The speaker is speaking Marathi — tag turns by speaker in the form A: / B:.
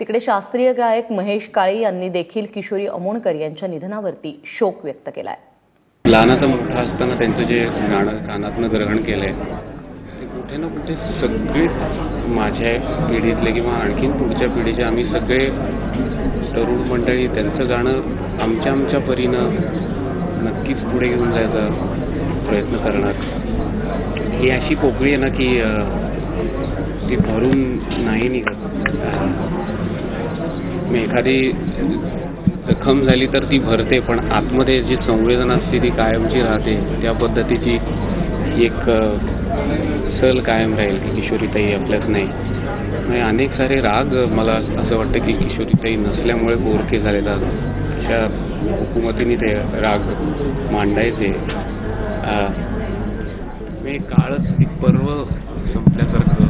A: तिकडे शास्त्रीय गायक महेश काळे यांनी देखील किशोरी अमोणकर यांच्या निधनावरती शोक व्यक्त केलाय.
B: लहानाचा मोठा असताना त्यांचं जे गाणं कानातनं ग्रहण केलंय ते कुठे ना कुठे सगळे माझ्या पिढीतले किंवा आणखीन पुढच्या पिढीचे आम्ही सगळे तरुण मंडळी त्यांचं गाणं आमच्या आमच्या परीनं नक्कीच पुढे घेऊन जायचा प्रयत्न करणार. ही अशी पोकळी आहे ना की ती भरून नाही निघत. मी एखादी जखम झाली तर ती भरते पण आतमध्ये जी संवेदना असते ती कायमची राहते. त्या पद्धतीची एक सल कायम राहील की किशोरीताई आपल्यात नाही. म्हणजे अनेक सारे राग मला असं वाटतं की किशोरीताई नसल्यामुळे बोरके झालेला अशा हुकुमतीने ते राग मांडायचे. म्हणजे काळच एक पर्व संपल्यासारखं